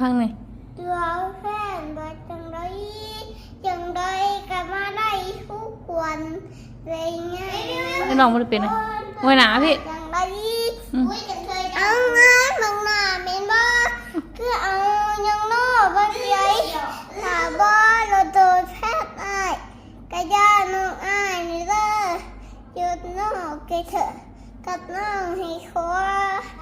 พังหน่อยตัวแฟนบ่จังไดจังไดก็มาได้ทุกวันเลยไงไอ้น้องมันเป็นไงมวยหนาพี่จังไดอืมอุ้ยจังเคยเอางานบางหน้าแม่นบ่คือเอายังนอบ่ใหญ่ถ้าบ่เราโดนแพทย์อ้ายก็ย่าน้องอ้ายนี่เด้อหยุดน้องเกเถอะกับน้องให้ขอก็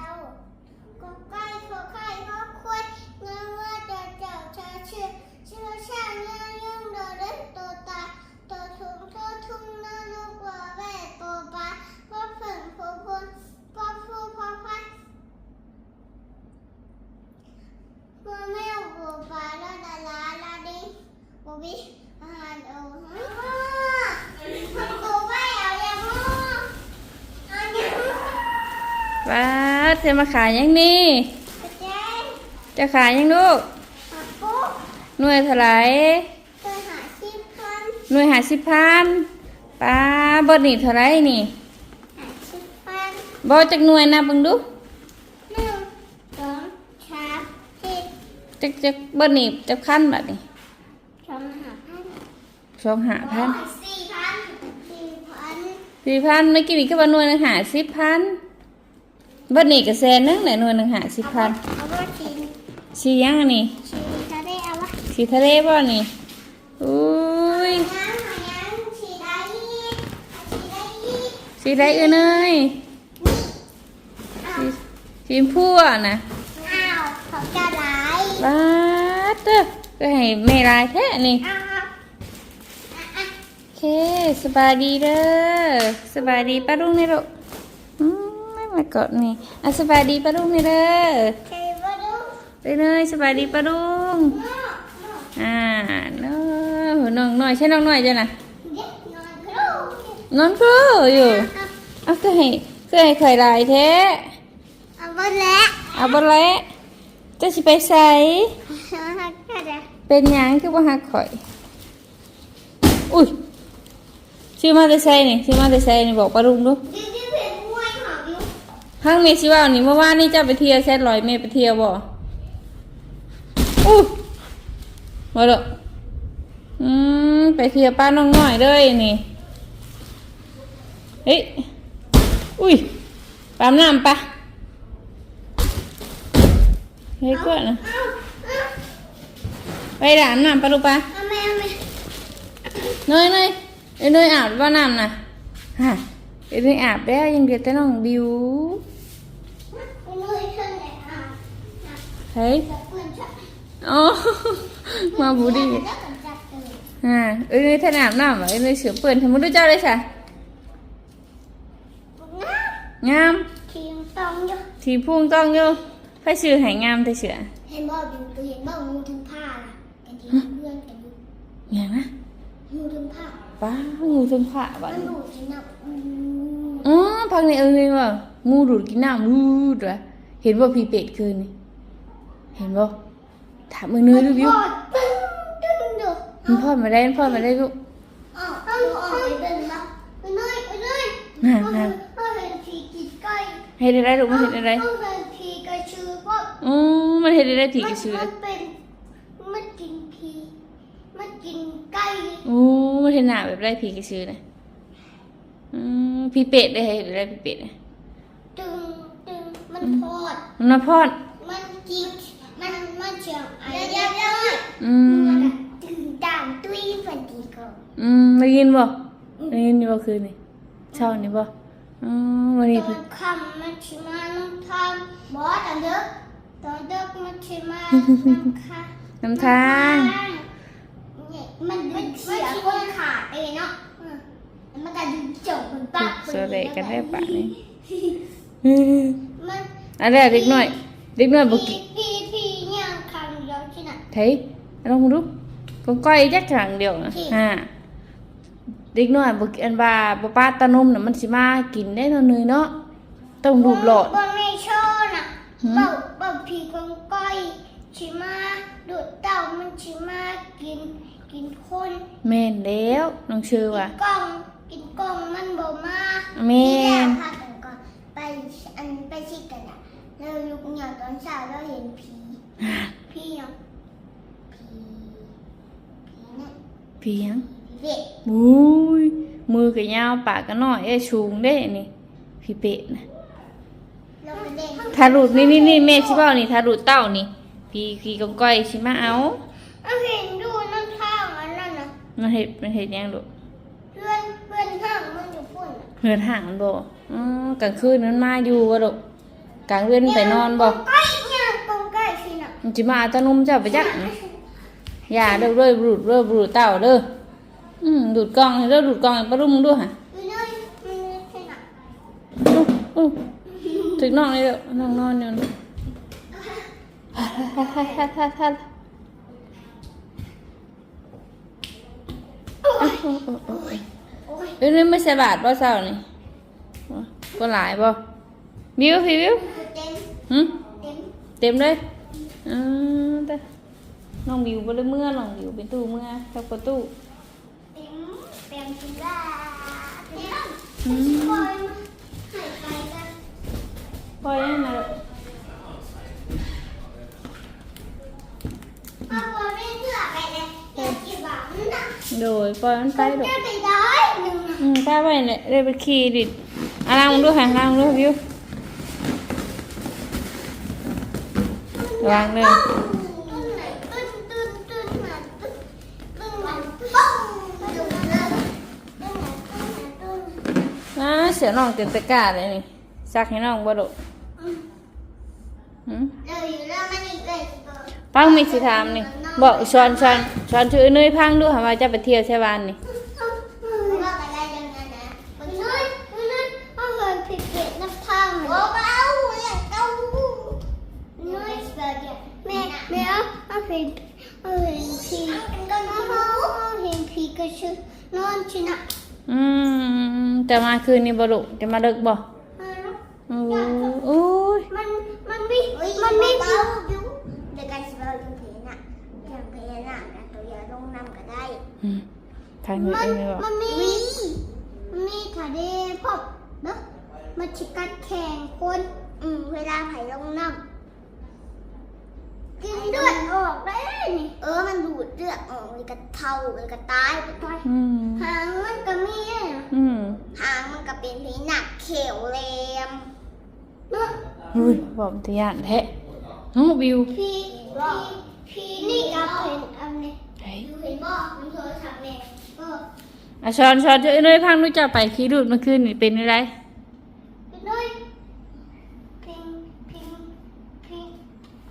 วตาตัวทุ่งตัวทุ่งน้านกว่าแว่ตัวปลาพ่อฝนพ่อพลพ่อฟูพ่อพัดพ่อแม่บัวปลาลาดาลาลาดิบัวบิอาหารเอาให้พ่อตัวไปเอาอย่างนู้เอาอย่างนู้ว้าเธอมาขายยังนี่กระจายจะขายยังลูกหักปุ๊บ หน่วยเท่าไหร่เคยหาสิบพันหน่วยหาสิบพันป้าบดนี่เท่าไหร่นี่หาสิบพันบดจากหน่วยนับเบิ่งดูหนึ่งสองสามสี่จากจากบดนี่จากพันแบบนี้สองหาพันสองหาพันสี่พันสี่พันสี่พันเมื่อกี้นี่ก็ว่าหน่วยหนึงหาสิบพันบดนี่ก็แสนหนึงแหละหน่วยหนึงหาสิบพันเอาว่าสี่สียังอันนี่ สี่ สีทะเลบ่นี่อุ้ยน้ำหายังสี่ได้ยี่สี่ได้ยี่สีไรเอ้ยเนยอ้าสีวสีชมพูอะนะอ้าวเขาจะไหลบ้าเต้อก็ให้แม่ลายแท้นี่อ้าวอะอะโอเคสบายดีเด้อสบายดีป้าลุงนี่ลูกอืมไม่มากดนี่อะสบายดีป้าลุงนี่เด้อใครมาดูไปเลยสบายดีป้าลุงน้ อน้ออ่าน้องน้องหน่อยใช่น้องหน่อยจ้ะนะเด็กนอนครูนอนครูอยู่เอาก็ให้ก็ให้ข่อยลายแท้เอาไปแล้วเอาบ่แล้วจะสิไปใส่เอาหักกระดาษเป็นหยังคือบ่ฮักข่อย อุ้ยชื่อมาแต่ใส่นี่ชื่อมาแต่ใส่นี่บอกป้าลุงดูดิดิเพ็นมวยหอมอยู่ห้างเมชิว่านี่เมื่อวานนี่เจ้าไปเที่ยวแซดลอยเมย์ไปเที่ยวบ่อู้ มาเด้ออืมไปเที่ยวป้าน้องน้อยเลยนี่เฮ้ยอุ้ยปามน้ำปะเฮ้ยก็นะเอาเอาไปด่านน้ำปะลูกปะเอาแม่เอาแม่เนยเนยเอ้ยเนยอาบว่าน้ำนะฮะเอ้ยเนยอาบแล้วยังเดียวแต่น้องบิวไปเลยเครื่องไหนอะเฮ้ยจะเปื้อนฉันอ๋อ มาบูดีแล้วก็จัดเลยอ่าเอ้ยถ้าน้ำน้ำอะเอ้ยเสือเปื่อนทำมุดเจ้าเลยใช่น้งามำทีมตองอยู่ทีพุ่งต้องอยู่ไฟชื่อใหายงามแต่เสือเห็นบ่บิวตัวเห็นบ่งูถึงผ้าล่ะกันที่เพื่อนกันอยู่อย่างนะงูถึงผ้าป้างูถึงผ่าบ้ามันนดูดที่นับอืมอ๋อพังในเอ้ยว่างูดูดกินน้ำรูดวะเห็นว่าพี่เป็ดคืนนี่เห็นบ่ถามมือเนื้อดูวิวพอดตึ้งตึ้งดู มันพอดมาได้มันพอดมาได้ลูกอ้าวต้องออกไปเดินมาไปเลยไปเลยน่ะเขาน่ะเห็นเขาเห็นผีกินไก่เห็นอะไรลูกมันเห็นอะไรเขาเห็นผีกระชือว่าอ๋อมันเห็นอะไรผีกระชือมันเป็นมันกินผีมันกินไก่โอ้มันเห็นหน้าแบบไรผีกระชือนะอืมพี่เป็ดได้เห็นอะไรพี่เป็ดนะตึงตึงมันพอดมันพอดมันกินมันมันเฉียงไอ้เยอะๆเลยอืมตึงด่างตุ้ยฝันดีก่อนอืม ได้ยินบ่ได้ยินอยู่บ่คืนนี่เช้านี่บ่อืมวันตนี้อพี่นค่ำมันชิมาน้ำทางบอตอนเด็กตอนเด็กมันชิมาน้ำค่ะน้ำทางเนี่ยมันมันเสียคนขาดเองเนาะอืมแล้วมันก็ดึงจบมันปักโซเลกันได้ปะนี่มันอันแรกเด็กน้อยเด็กน้อยบ่กิพี่พี่ย่างครั้งเดียวที่น่ะไทยลองมาดู ก็ก้อยจักครั้งเดียวนะที่ฮะเด็กน้อยบ่กินอันว่าบ่ป้าตานมน่ะมันสิมากินได้เนาะเนยเนาะต้องดูดหลอดบนในโชว์น่ะหืมเบาเบาผีกองก้อยชิมาดูดเต่ามันชิมากินกินคนแม่นแล้วน้องชื่อว่ากล้องกินกล้องมันบ่มาแม่นพากันก่อนไปอันไปชิดกันอะแล้วลูกเหนี่ยวตอนเช้าเราเห็นผีผี เพียงเด็กมุ้ยมือก็ยาวปากก็น้อยเอ้ยชูงเด้นี่พี่เป็ดนะเราเป็นเด็กถ้าหลุดนี่นี่นี่แม่ชิเบ้านี่ถ้าหลุดเต้านี่ พี่พี่กองก้อยชิมาเอาเอาเห็นดูน้ำข้างอันนั้นนะมันเห็ดมันเห็ดหยังลูกเพื่อนเพื่อนห้างมันอยู่พุ่นน่ะเหือดห่างมันบ่อือกลางคืนนั้นมาอยู่บ่ลูกกลางเว้นไปนอนบ่ใกล้เนี่ยตรงใกล้สิน่ะมันจิมาเอาแตะนุ่มเจ้าไปจักนี่อย่าเด้อเด้อบูดเด้อบูดเต้าเด้ออืมดูดกล้องให้เด้อดูดกล้องให้ปลารุ่มด้วยฮะ อยู่เลยมันมีสิน่ะอู้อู้ถึงน้องเลยเด้อน้องนอนอยู่นี่ฮ่าฮ่าฮ่าฮ่าฮ่าฮ่าโอ้โอ้โอ้โอ้โอ้ยเอ้ย นี่ไม่ใช่บาทบ่เศร้านี่ก็หลายบ่วิวพี่วิวเต็มหึเต็มเต็มเลยอือแต่น้องวิวบ่ได้เมื่อน้องวิวเป็นตู้เมื่อกับประตูเต็มเต็มสิล่ะเต็มอืมปล่อยมาให้ไปกันปล่อยให้นะลูกพ่อปล่อยไม่เชื่อไปเลยเดี๋ยวกี่บาทนั่นน่ะโดยปล่อยมันไปลูกแค่ไปได้หนึ่งน่ะอืมป้าไปเนี่ยได้ไปขี่ดิอะล้างมันด้วยค่ะล้างมันด้วยวิวล้างเลย น้องเต็มตะกร้าเลยนี่ซักให้น้องบ่ลูกหืมเดี๋ยวอยู่แล้วมังมีสิถามนี่บอกชอนชอนชอนชื่อเนยพังดูหาว่าจะไปเที่ยวใช่บ้านนี่ว่ากันได้ยังไงนะมันน้อยมันน้อยเอาเงินผิดเกตนับทางโอ้เบาอย่างเต้าน้อยเสียแม่แม่เห็นพีก็ชื่อนอนชินะ อืมจะมาคืนนี้บ่ลูกจะมาเลิกบ่โอ้โอ้ยมันมันมีมันมีเบาอยู่เดี๋ยวกันสิเบาอยู่ผีน่ะอย่างผีน่ะนะตัวอย่าลงน้ำก็ได้อืมทางนี้มันเองเลยบ่มันมีมันมีทะเลพบเนาะมันชิกัดแข่งคนอืมเวลาไผ่ลงน้ำกินเลือดออกได้ นี่เออมันดูดเลือดออกเลยกระเทาเลยกระตายไปตายอืมหางมันก็มีอะอืมหางมันก็เป็นผีหนักเขียวแหลมเนาะอุ้ยบอกมันจะย่านแท้น้องวิวพี่พี่พี่นี่ก็เป็นอันนี้เฮ้ยดูเห็นบ่มันโทรศัพท์เนี่ยเอออะชอนชอนเจอเนยพังดูจะไปขี่ดูดเมื่อคืนนี่เป็นอะไรไปด้วยพิงพิงพิง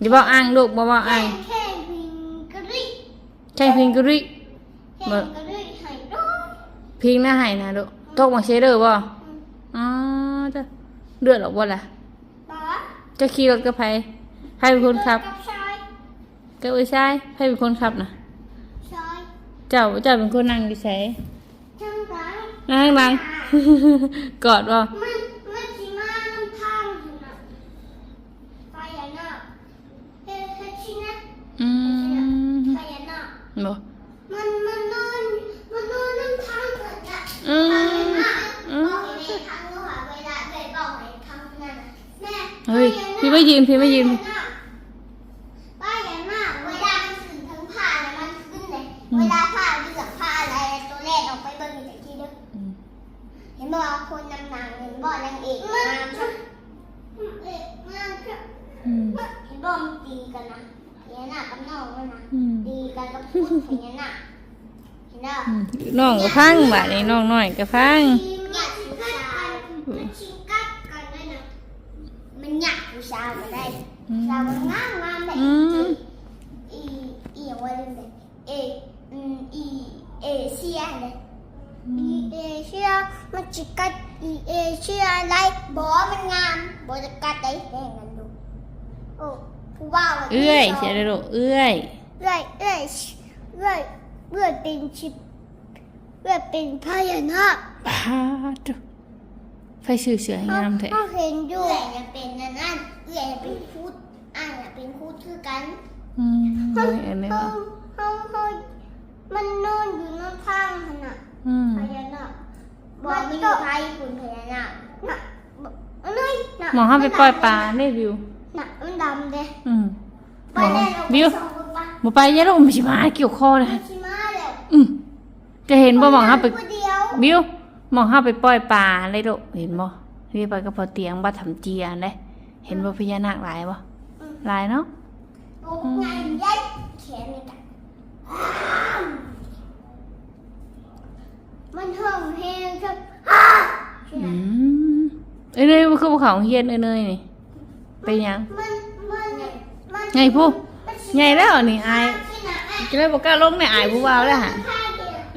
อย่าบอกอ่างลูกบ่บอกอ่างแค่พิงกระดิ่ง ใช่พิงกุริแค่กระดิ่งหายด้วยพิงหน้าให้นะลูกตกมาเชเดอร์บ่อ๋อจะเลือดออกบ่ล่ะป๋าจะขี่รถกับไผใครเป็นคนขับกับชายก็เอ้ยใช่ใครเป็นคนขับนะชายเจ้าเจ้าเป็นคนนั่งดิใส่ช่างร้ายนั่งนั่งกอดบ่ มันมันสิมาน้ำทางหั่นน่ะไปอย่าน่ะเฮ้เฮ้ชินะ อืม ไปอย่าน่ะ บ่ มันมันนอนมันนอนน้ำทางเหมือนกัน อื ไป ม อย่าน่ะ อืม บอกให้ทางนู้นหาเวลาไปบอกให้ทางนั้นน่ะแม่ เฮ้ย ไปพี่อาไม่ยืนพี่ไม่ยืนป้าอย่าหน้าเวลามันขึ้นทั้งผ้าแล้วมันขึ้นเลยเวลาผ้าเหลืองผ้าอะไรตัวแรกออกไปเบิ่งอีกทีเด้ออืมเห็นบอกคนนำนางเห็นบอกนางเอกงามใช่เอกงามใช่อืมเห็นบอกมันตีกันนะพญานาคกับน้องมันนะอืมตีกันกับพูดพญานาคเห็นเด้ออืมน้องก็พังบัดนี้น้องน้อยก็พัง อยากผู้ชายมาได้อืมชาวมันงามงามแบบอืม อีอีอย่างว่าเรื่องเลยเออืมอีเอเชียเลยอีเอเชียมันจะกัดอีเอเชียอะไรบอกว่ามันงามบอกจะกัดได้แน่กันดูโอ้ผู้ว่าวันนี้เอื้อยเสียเลยลูกเอื้อยเอื้อยเอื้อยเอื้อยเอื้อยเป็นชิปเอื้อยเป็นพญานาคพาด ไฟชื่อเสืองามแท้เขาเห็นอยู่เอื้อยจะเป็นนั่นนั่นเอื้อยจะเป็นพูดอ่านเป็นพูดคือกันอืมเอ้ยอันนี้เขาบ่เขาเขามันนอนอยู่น้ำทางขนาดอืมพญานาคบอกมันอยู่ไทยคุณพญานาคน่ะเอ้ยน่ะหมอห้ามไปปล่อยปลาได้วิว น่ะมันดำเด้อืมไปแน่เราวิวส่งคุณปะบ่ไปยะลูกมันสิมาเกี่ยวคอเลยมันชิมาแล้วอืมจะเห็นบ่หมองเฮาไป ผู้เดียว บิว มองเฮาไปปล่อยปลาเลยลูกเห็นบ่นี่ไปกับพอเตียงบ่ทำเจียนเด้เห็นบ่พญานาคหลายบ่หลายเนาะโอ้งานยัดแขนเลยกันมันห้องแห้งครับอืมเอ้ยเนยคือภูเขาเฮียนเอ้ยเนยนี่เป็นหยังมันมันมันไงผู้ใหญ่แล้วนี่อายที่ไหนอะจะเลยบ่กล้าลงในอายผู้บ่าวแล้วฮะข้าง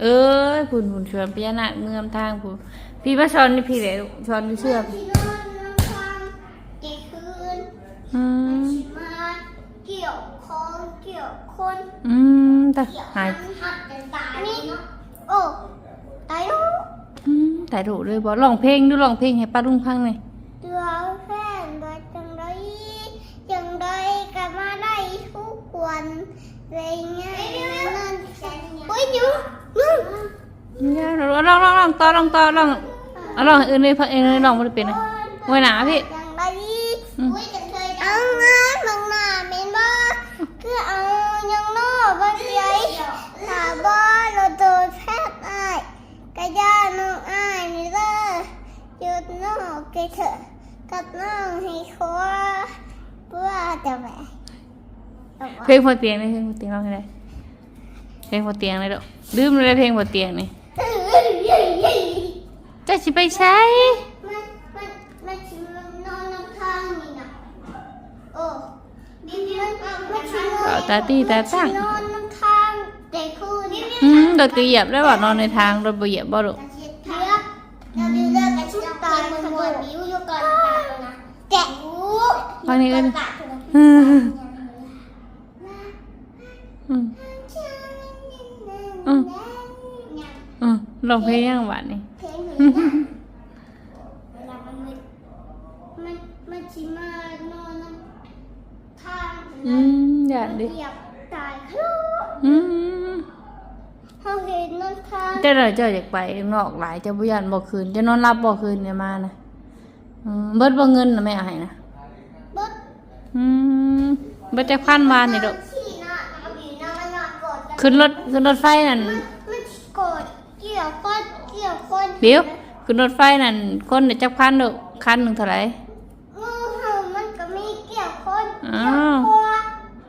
เดียวเอ้ยคุณคุณชวนพญานาคเงื่อมทางผู้พี่มาชอนนี่พี่เลยลูกชอนนี่เชื่อพี่ที่นอนน้ำค้างเด็กคืนอืมมาเกี่ยวคองเกี่ยวคนอืมแต่เกี่ยวหายหัดเป็นตานี่เนาะโอ้ตายแล้วอืมแต่ถูกเลยบ่ร้องเพลงดูร้องเพลงให้ป้าลุงฟังหน่อยเดือแฟนว่าจังไรจังไรก็มาได้ทุกวันเลยไงนั่นโอ้ยยุ่ง ยุ่งย่าลองลองลองลองต่อลองต่อลองเอาลองให้เอื่นเลยพักเองเลยลองบ่ได้เป็นเลยไว้หนาพี่จังไรอืมเอางานบางหน้าเมนบ่คือเอายังนอกบางใจถ้าบ่เราโดนแพทย์อ้ายก็ย่าน้องอ้ายนี่เด้อหยุดนอกไปเถอะกับน้องให้คว้าเพื่อจะแหวเพลงพอเตียงเลยเพลงพอเตียงร้องให้ได้เพ ลงพอเตียงเลยลูกลืมเลยเพลงพอเตียงนี่จะสิไปใช้มันมันมันชิมนอนน้ำทางนี่นะโอ้ดิมันมันชิมเอาตาตีตาตั้งนอนน้ำทางแต่คู่นี่อืมรถก็เหยียบได้ว่านอนในทางรถบ่เหยียบบ่ลูกเทียบเราดูเลิกกันชุดตายขบวนบิ้วอยู่ก่อนนะแกะหูฟังนี่เอิ้นตาอืม อืมอืมอืมร้องเพลงยังหวานนี่เพลงหือเวลามันมึนมันมันชิมานอนน้ำทางอืมอย่าดิเหยียบตายครูอืมเขาเห็นน้ำทางเจ้าเราเจ้าอยากไปข้างนอกหลายเจ้าบ่ยันบ่คืนเจะนอนรับบ่คืนเนี่ยมานะอืมเบิดบ่เงินน่ะแม่เอาให้นะบดอืมเบิดจักพันบาทนี่ดอก ขึ้นรถขึ้นรถไฟนั่นมันกดเกี่ยวคนเกี่ยวคนเดี๋ยวขึ้นรถไฟนั่นคนได้จักพันดอกคันหนึงเท่าไหร่งูเห่ามันก็มีเกี่ยวคนอ้าเกี่ยววคอ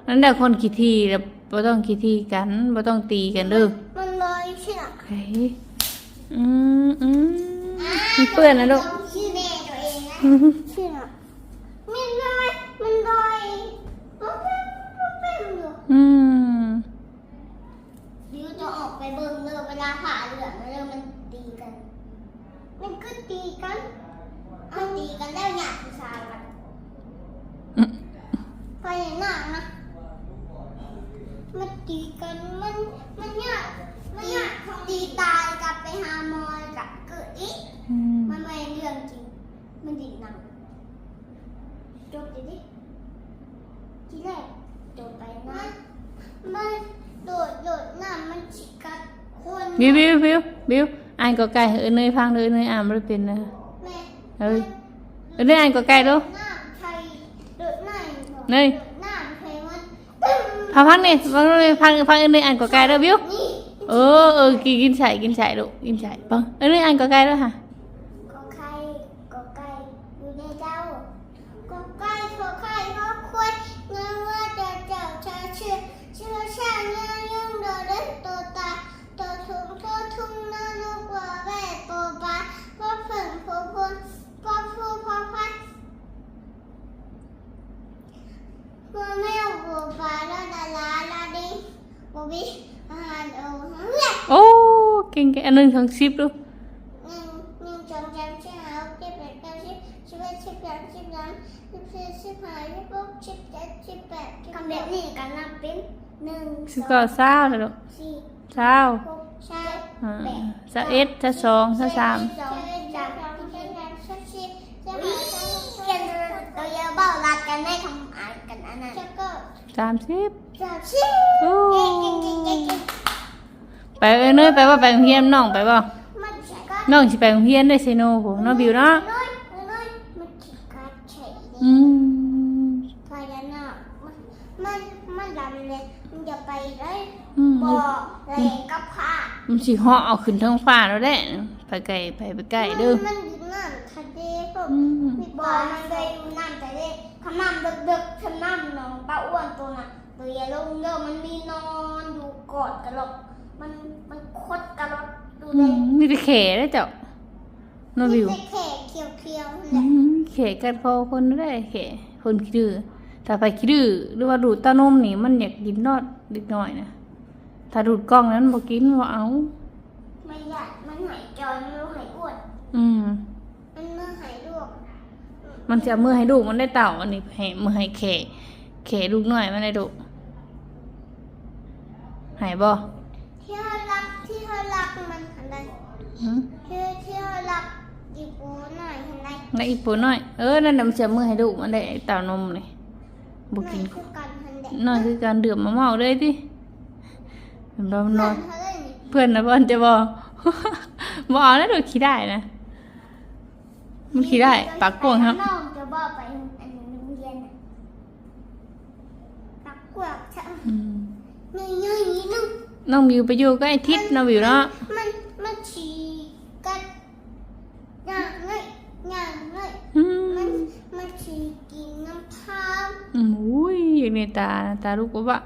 นั่นแหละคนขี้ที่แล้วบ่ต้องขี้ที่กันบ่ต้องตีกันเด้อมันลอยใช่ไหมเฮ้ยอืมอืมมันเปื้อนนะลูกชื่อแม่ตัวเองนะใช่ไหมมันลอยมันลอยมันเป็นมันเป็นอยู่อืม ดิวจะออกไป เบิ่งเรือเวลาผ่าเรือเรือมันตีกัน มันก็ตีกันมันตีกันแล้วหยาดผู้ชายกันอืมไปหนังนะมันตีกันมันมันหยาดมันหยาดตีตายกลับไปหาหมอยกับเกิดอีกอืมมันไม่เรื่องจริง มันดีหนังจบดิดิทีแรกจบไปนะมัน โดดโดดน้ำมันจิกกัดคนบิวบิวบิวบิวอ่านก็ไก่เออเนยฟังเด้อเนยอ่านบ่ได้เป็นนะแม่เอ้ยเออเนยอ่านก็ไก่เด้อน้ำไทยโดดน้ำเนยน้ำไทยมันพาพังนี่ฟังเลยฟังฟังเออเนยอ่านก็ไก่เด้อบิวนี่เออเออกินกินใส่กินใส่ลูกกินใส่ปังเออเนยอ่านก็ไก่เด้อค่ะ ห้าสิบหกสิบเจ็ดสิบแปดคำแบบนี้กันนับเป็นหนึ่งสิก็เศร้าเลยลูกสี่เศร้าหกเจ็ดอ่าแปดสะเอ็ดสะสองสะสามสิบสองสิบสามสิบสี่สิบสี่สิบห้าสิบหกเราเยอะเบ้ารัดกันได้ทำอ่านกันอันนั้นแล้วก็ สามสิบสามสิบโอ้เก่งเก่งเก่งเก่งเก่งไปเอ้ยเนยไปว่าไปโรงเรียนน้องไปบ่มันใช่ก็น้องสิไปโรงเรียนได้เซโนผมน้องบิวเนาะน้อยน้อยมันคิดการใช้อืมพญานาคมันมันมันดำเลยมันอย่าไปได้อืมบอกแรงกับผ้ามันสิเหาะเอาขึ้นท้องฟ้าแล้วแหละไปไกลไปไปใกล้เด้อมันอยู่น้ำทะเลพวกอืมมีบอยมันเคยอยู่น้ำทะเล ขน้ำดึกๆขน้ำน้องป้าอ้วนตัวน่ะตัวใหญ่ลงเด้อมันมีนอนอยู่กอดกันหรอกมันมันคดกันหรอกดูอืเลยมมีแต่แขได้เจ้าโนวิว มีแต่แขกเขียวๆนั่นแหอืละมแขกัดคอคนได้แขคนขี้ดื้อถ้าไปขี้ดื้อหรือว่าดูดเต้านมนี่มันอยากกินนอดเล็กน้อยนะถ้าดูดกล้องนั้นบ่กินบ่เอามันใหญ่มันหายจอยมันหายอ้วนอืม มันเมื่อหายลวก มันจะเอามือให้ลูกมันได้เต่าอันนี้ให้มือให้แขแขลูกน้อยมันได้ดุหายบ่ที่เขารักที่เขารักมันอะไรหืมที่ที่เขารักอีปูหน่อยอะไรแล้วอีปูน้อยเออนั่นน่ะมันจะเอามือให้ลูกมันได้ไอ้เต่านมนี่บ่กินคือกันทันแดน้อยคือการดื่มมะเมาเลยติมันบ่นอนเขาเล่นเพื่อนนะเพื่อนจะบอกบอกเอาแล้วดูขี้ได้นะ มันขี้ได้ ปากกว้างครับ น้องจะบอกไปอันนี้โรงเรียนน่ะปากกว้างใช่อืมเงี้ยเงี้ยอย่างนี้นึงน้องวิวไปอยู่ก็ไอ้ทิศน้องวิวเนาะมันมันฉีกันอย่างเลยอย่างเลยอืมันมมันฉีกินน้ำพร้าวอืมอุ้ยอย่างในตาตาลูกก็บะ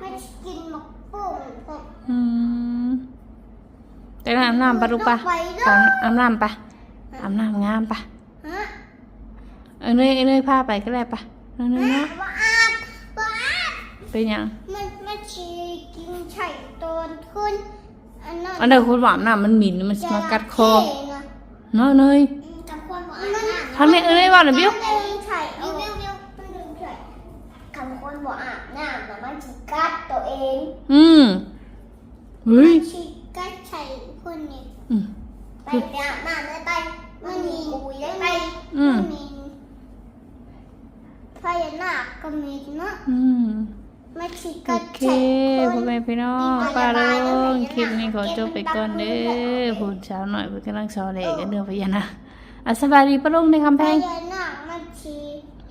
มันฉีกินหมกปุ่งผมอืม แต่อาบน้ำปะลูกปะไปด้ไปวยอาบน้ำปะอาบน้ำงามปะฮะเออเนยเนยพาไปก็ได้ปะเนยเนยเนาะว่าอาบว่าอาบเป็นหยังมันมันฉีกินไข่ตอนขึ้นอันนั้นอันเดียวคุณหวานน้ำมันหมิ่นมันสิมากัดคอจระเข้นะเนาะเนยกับคนบอกอาบน้ำทำเนี่ยเออเนยว่าหน่อยบิวมันดึงไข่บิวบิวบิวมันดึงไข่กับคนบอกอาบน้ำแต่มันฉีกัดตัวเอง อืมเฮ้ยมันฉีกัดไข่ คนนี้อืมไปไปอาบน้ำได้ไปมันมีกุยได้ไปอืมมันมีพญานาคก็มีเนาะอืมมันฉีโอกัดเคไข่คพ่อนแม่พี่น้องป้าลุงคลิปนี้ขอจบไปก่อนเด้อพูดเช้าหน่อยเพื่อนกำลังสอนเด็กกันเรื่องพญานาคอะสบายดีป้าลุงในคำพแพงญานาคมันฉี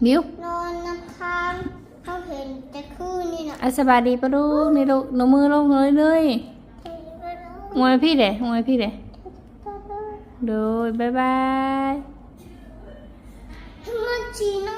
บิวนอนน้ำค้างเขาเห็นแต่คืนนี่นะอะสบายดีป้าลุงนี่ลูกหนูมือลงเลยเลย งวยพี่เด้งวยพี่เด้โดยบายบาย